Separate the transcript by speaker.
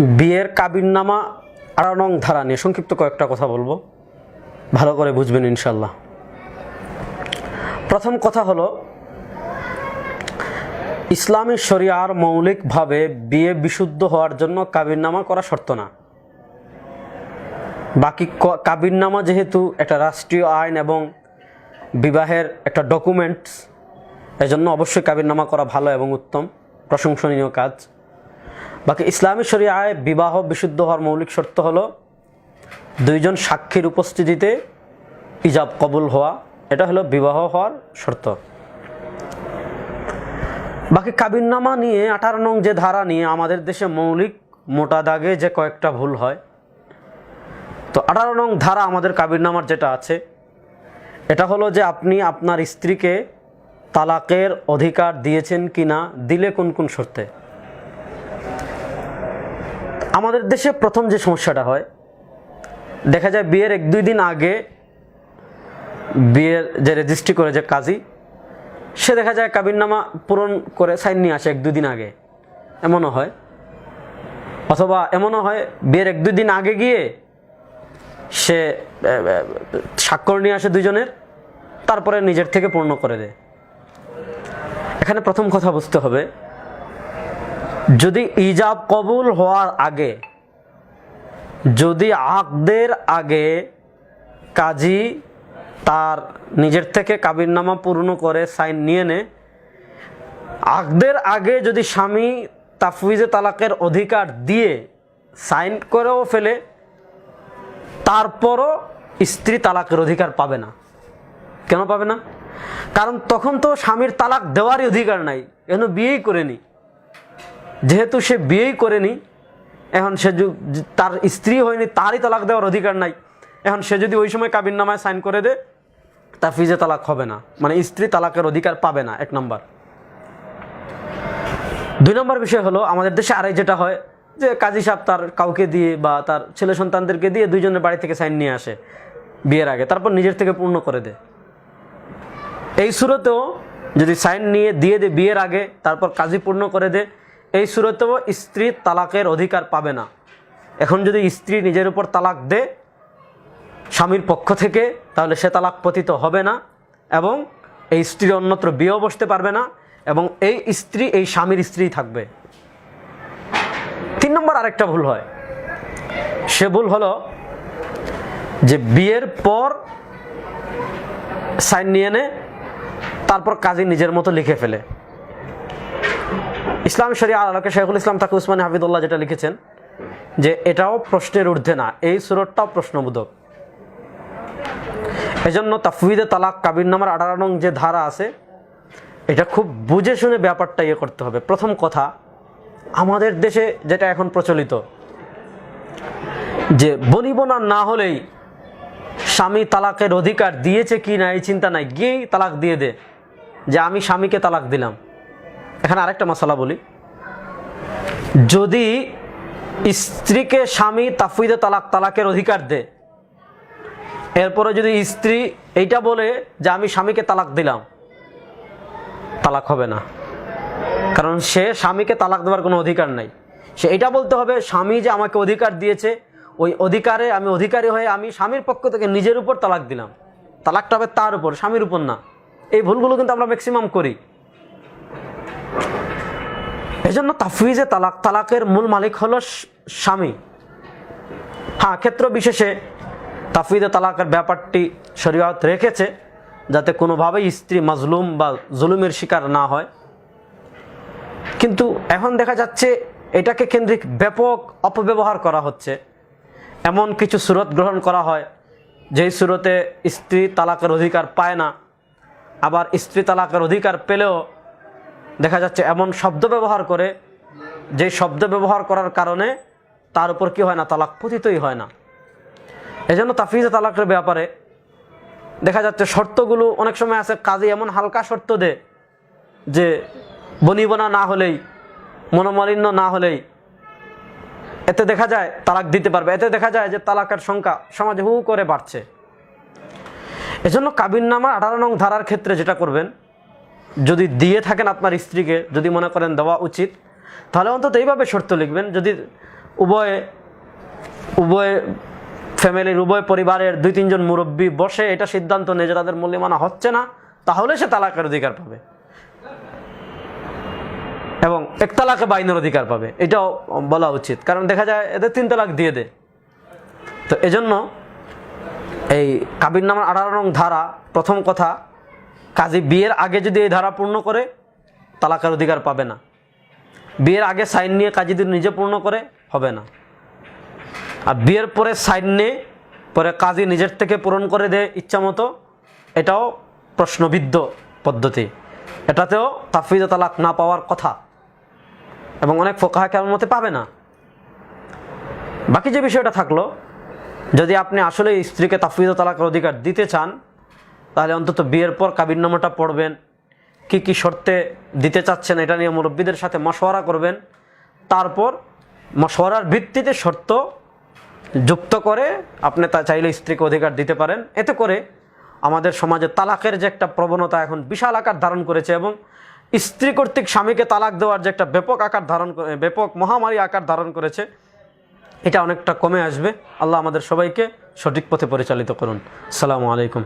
Speaker 1: বিয়ের কাবিননামা আড়াও নং ধারা নিয়ে সংক্ষিপ্ত কয়েকটা কথা বলব। ভালো করে বুঝবেন ইনশাল্লাহ প্রথম কথা হলো, ইসলামী শরিয়ার মৌলিকভাবে বিয়ে বিশুদ্ধ হওয়ার জন্য কাবিননামা করা শর্ত না। বাকি কাবিননামা যেহেতু একটা রাষ্ট্রীয় আইন এবং বিবাহের একটা ডকুমেন্টস, এজন্য অবশ্যই কাবিননামা করা ভালো এবং উত্তম, প্রশংসনীয় কাজ। বাকি ইসলামী শরিয়ায় বিবাহ বিশুদ্ধ হওয়ার মৌলিক শর্ত হলো দুইজন সাক্ষীর উপস্থিতিতে ইজাব কবুল হওয়া। এটা হলো বিবাহ হওয়ার শর্ত। বাকি কাবিননামা নিয়ে, আঠারো নং যে ধারা নিয়ে আমাদের দেশে মৌলিক মোটা দাগে যে কয়েকটা ভুল হয়, তো আঠারো নং ধারা আমাদের কাবিননামার যেটা আছে, এটা হলো যে আপনি আপনার স্ত্রীকে তালাকের অধিকার দিয়েছেন কি না দিলে কোন কোন শর্তে? আমাদের দেশে প্রথম যে সমস্যাটা হয়, দেখা যায় বিয়ের এক দুই দিন আগে বিয়ের যে রেজিস্ট্রি করে যে কাজী, সে দেখা যায় কাবিননামা পূরণ করে সাইন নিয়ে আসে এক দুই দিন আগে। এমনও হয়। অথবা এমনও হয়, বিয়ের এক দুই দিন আগে গিয়ে সে স্বাক্ষর নিয়ে আসে দুজনের তারপরে নিজের থেকে পূর্ণ করে দেয়। এখানে প্রথম কথা বুঝতে হবে যদি ইজাব কবুল হওয়ার আগে, যদি আকদের আগে কাজী তার নিজের থেকে কাবিরনামা পূর্ণ করে সাইন নিয়ে নে, আকদের আগে যদি স্বামী তাফউইজে তালাকের অধিকার দিয়ে সাইন করেও ফেলে, তারপরও স্ত্রী তালাকের অধিকার পাবে না। কেন পাবে না? কারণ তখন তো স্বামীর তালাক দেওয়ারই অধিকার নাই এখন বিয়েই করেনি। যেহেতু সে বিয়েই করেনি, এখন সে তার স্ত্রী হয়নি, তারই তালাক দেওয়ার অধিকার নাই। এখন সে যদি ওই সময় কাবিন নামায় সাইন করে দেয়, তার ফিজে তালাক হবে না। মানে স্ত্রী তালাকের অধিকার পাবে না, এক নম্বর। দুই নম্বর বিষয় হলো, আমাদের দেশে আরেক যেটা হয়, যে কাজী সাহেব তার কাউকে দিয়ে বা তার ছেলে সন্তানদেরকে দিয়ে দুইজনের বাড়ি থেকে সাইন নিয়ে আসে বিয়ের আগে, তারপর নিজের থেকে পূর্ণ করে দেয়। এই সুরতেও যদি সাইন নিয়ে দিয়ে দে বিয়ের আগে, তারপর কাজী পূর্ণ করে দে এই সুরতেও স্ত্রী তালাকের অধিকার পাবে না। এখন যদি স্ত্রী নিজের উপর তালাক দে, স্বামীর পক্ষ থেকে, তাহলে সে তালাক পতিত হবে না এবং এই স্ত্রী অন্যত্র বিয়েও বসতে পারবে না এবং এই স্ত্রী, এই স্বামীর স্ত্রী থাকবে। তিন নম্বর আরেকটা ভুল হয়। সে ভুল হলো যে বিয়ের পর সাইন নিয়ে নে, তারপর কাজী নিজের মতো লিখে ফেলে। ইসলাম শরিয়া, আলোকে শেখুল ইসলাম তাকে উসমানী হাফিদুল্লাহ যেটা লিখেছেন, যে এটাও প্রশ্নের ঊর্ধ্বে না, এই সুরতটাও প্রশ্নবোধক। এজন্য তাফুইদে তালাক, কাবির নামার আঠারো নং যে ধারা আছে, এটা খুব বুঝে শুনে ব্যাপারটা ইয়ে করতে হবে। প্রথম কথা, আমাদের দেশে যেটা এখন প্রচলিত, যে বনিবনা না হলেই স্বামী তালাকের অধিকার দিয়েছে কি না, এই চিন্তা নাই। গিয়েই তালাক দিয়ে দে, যে আমি স্বামীকে তালাক দিলাম। এখানে আরেকটা মশলা বলি। যদি স্ত্রীকে স্বামী তাফুইদে তালাক, তালাকের অধিকার দে এরপরে যদি স্ত্রী এইটা বলে যে আমি স্বামীকে তালাক দিলাম, তালাক হবে না। কারণ সে স্বামীকে তালাক দেওয়ার কোনো অধিকার নাই। সে এটা বলতে হবে, স্বামী যে আমাকে অধিকার দিয়েছে, ওই অধিকারে আমি অধিকারী হয়ে আমি স্বামীর পক্ষ থেকে নিজের উপর তালাক দিলাম। তালাকটা হবে তার উপর, স্বামীর উপর না। এই ভুলগুলো কিন্তু আমরা ম্যাক্সিমাম করি। এই জন্য তাফুইজে তালাক, তালাকের মূল মালিক হলো স্বামী। হ্যাঁ ক্ষেত্র বিশেষে তাফুইদে তালাকের ব্যাপারটি শরীয়ত রেখেছে যাতে কোনোভাবেই স্ত্রী মাজলুম বা জুলুমের শিকার না হয়। কিন্তু এখন দেখা যাচ্ছে এটাকে কেন্দ্রিক ব্যাপক অপব্যবহার করা হচ্ছে। এমন কিছু সুরত গ্রহণ করা হয়, যেই সুরতে স্ত্রী তালাকের অধিকার পায় না। আবার স্ত্রী তালাকের অধিকার পেলেও দেখা যাচ্ছে এমন শব্দ ব্যবহার করে যে শব্দ ব্যবহার করার কারণে তার উপর কি হয় না, তালাক পতিতই হয় না। এজন্য তাফিজে তালাকের ব্যাপারে দেখা যাচ্ছে শর্তগুলো অনেক সময় আছে, কাজে এমন হালকা শর্ত দে যে বনিবনা না হলেই, মনোমালিন্য না হলেই এতে দেখা যায় তালাক দিতে পারবে। এতে দেখা যায় যে তালাকের সংখ্যা সমাজে হু করে বাড়ছে। এজন্য কাবিননামা আঠারো নং ধারার ক্ষেত্রে যেটা করবেন যদি দিয়ে থাকেন আপনার স্ত্রীকে, যদি মনে করেন দেওয়া উচিত, তাহলে অন্তত এইভাবে শর্ত লিখবেন, যদি উভয় উভয় ফ্যামিলির, উভয় পরিবারের দুই, তিনজন মুরব্বী বসে এটা সিদ্ধান্ত নেয় যে তাদের মূল্যমানা হচ্ছে না, তাহলে সে তালাকের অধিকার পাবে। এবং এক তালাকে বাইনের অধিকার পাবে, এটাও বলা উচিত। কারণ দেখা যায় এদের তিন তালাক দিয়ে দেয়। তো এজন্য এই কাবির নামার আঠারো নং ধারা প্রথম কথা কাজী বিয়ের আগে যদি এই ধারা পূর্ণ করে, তালাকের অধিকার পাবে না। বিয়ের আগে সাইন নিয়ে কাজী যদি নিজে পূর্ণ করে, হবে না। আর বিয়ের পরে সাইন নিয়ে, পরে কাজী নিজের থেকে পূরণ করে দেয় ইচ্ছা মতো, এটাও প্রশ্নবিদ্ধ পদ্ধতি। এটাতেও তাফিজ তালাক না পাওয়ার কথা। এবং অনেক ফোকাহা কেমন মতে পাবে না। বাকি যে বিষয়টা থাকল, যদি আপনি আসলে স্ত্রীকে তাফিজ তালাকের অধিকার দিতে চান তাহলে অন্তত বিয়ের পর কাবিরনামাটা পড়বেন। কি কি শর্তে দিতে চাচ্ছেন এটা নিয়ে মুরব্বীদের সাথে মশওয়ারা করবেন। তারপর মশওয়ারার ভিত্তিতে শর্ত যুক্ত করে আপনি তা চাইলে স্ত্রীকে অধিকার দিতে পারেন। এতে করে আমাদের সমাজে তালাকের যে একটা প্রবণতা এখন বিশাল আকার ধারণ করেছে এবং স্ত্রী কর্তৃক স্বামীকে তালাক দেওয়ার যে একটা ব্যাপক আকার ধারণ ব্যাপক মহামারী আকার ধারণ করেছে, এটা অনেকটা কমে আসবে। আল্লাহ আমাদের সবাইকে সঠিক পথে পরিচালিত করুন। আসসালামু আলাইকুম।